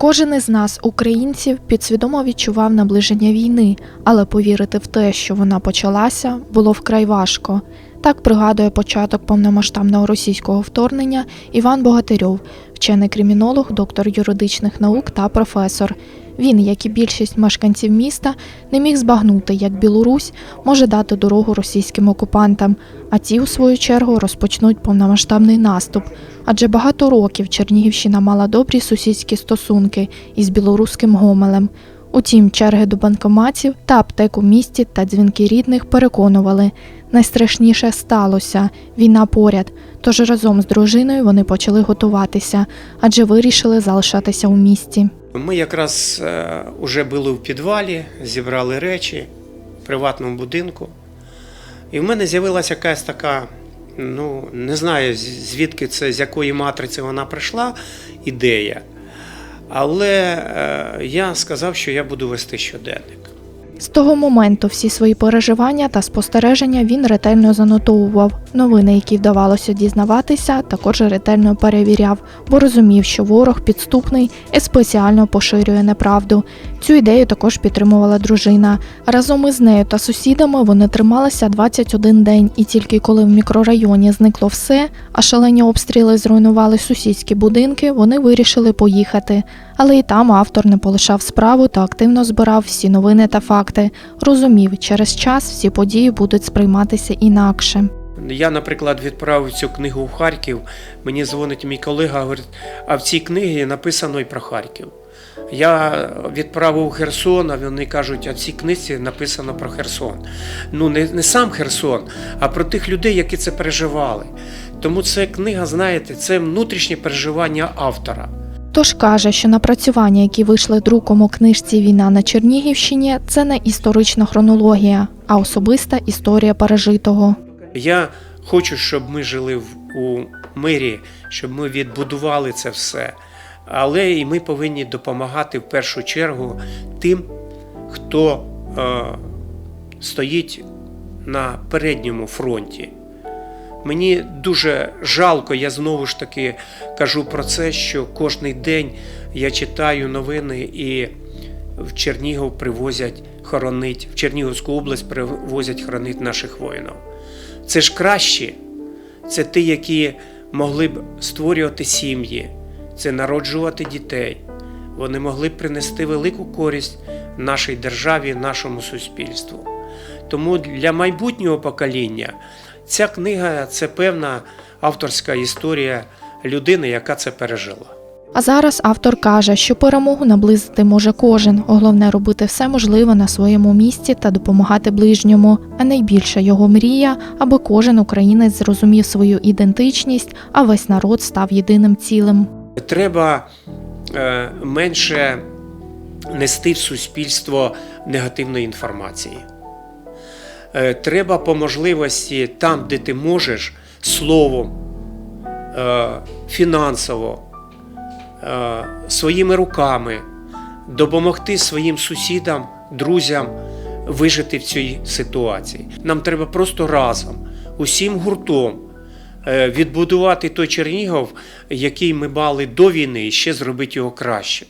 Кожен із нас, українців, підсвідомо відчував наближення війни, але повірити в те, що вона почалася, було вкрай важко. Так пригадує початок повномасштабного російського вторгнення Іван Богатирьов, вчений кримінолог, доктор юридичних наук та професор. Він, як і більшість мешканців міста, не міг збагнути, як Білорусь може дати дорогу російським окупантам, а ті, у свою чергу, розпочнуть повномасштабний наступ. Адже багато років Чернігівщина мала добрі сусідські стосунки із білоруським Гомелем. Утім, черги до банкоматів та аптек у місті та дзвінки рідних переконували, найстрашніше сталося війна поряд. Тож разом з дружиною вони почали готуватися, адже вирішили залишатися у місті. Ми якраз е, уже були в підвалі, зібрали речі в приватному будинку. І в мене з'явилася якась така, ну, не знаю, звідки це, з якої матриці вона прийшла, ідея. Але е, я сказав, що я буду вести щоденник. З того моменту всі свої переживання та спостереження він ретельно занотовував. Новини, які вдавалося дізнаватися, також ретельно перевіряв, бо розумів, що ворог підступний і спеціально поширює неправду. Цю ідею також підтримувала дружина. Разом із нею та сусідами вони трималися 21 день, і тільки коли в мікрорайоні зникло все, а шалені обстріли зруйнували сусідські будинки, вони вирішили поїхати. Але і там автор не полишав справу та активно збирав всі новини та факти. Розумів, через час всі події будуть сприйматися інакше. Я, наприклад, відправив цю книгу в Харків. Мені дзвонить мій колега, говорить, а в цій книгі написано і про Харків. Я відправив Херсон, а вони кажуть, а в цій книзі написано про Херсон. Ну, не, не сам Херсон, а про тих людей, які це переживали. Тому це книга, знаєте, це внутрішнє переживання автора. Тож каже, що напрацювання, які вийшли друком у книжці Війна на Чернігівщині, це не історична хронологія, а особиста історія пережитого. Я хочу, щоб ми жили у мирі, щоб ми відбудували це все. Але і ми повинні допомагати в першу чергу тим, хто е, стоїть на передньому фронті. Мені дуже жалко, я знову ж таки кажу про це, що кожний день я читаю новини і в Чернігів привозять хоронить, в Чернігівську область привозять хоронить наших воїнів. Це ж краще, це ті, які могли б створювати сім'ї, це народжувати дітей. Вони могли б принести велику користь нашій державі, нашому суспільству. Тому для майбутнього покоління ця книга це певна авторська історія людини, яка це пережила. А зараз автор каже, що перемогу наблизити може кожен. Головне робити все можливе на своєму місці та допомагати ближньому. А найбільша його мрія, аби кожен українець зрозумів свою ідентичність, а весь народ став єдиним цілим. Треба е, менше нести в суспільство негативної інформації. Е, треба по можливості там, де ти можеш, словом, е, фінансово, е, своїми руками допомогти своїм сусідам, друзям вижити в цій ситуації. Нам треба просто разом, усім гуртом відбудувати той Чернігов, який ми мали до війни, і ще зробити його краще.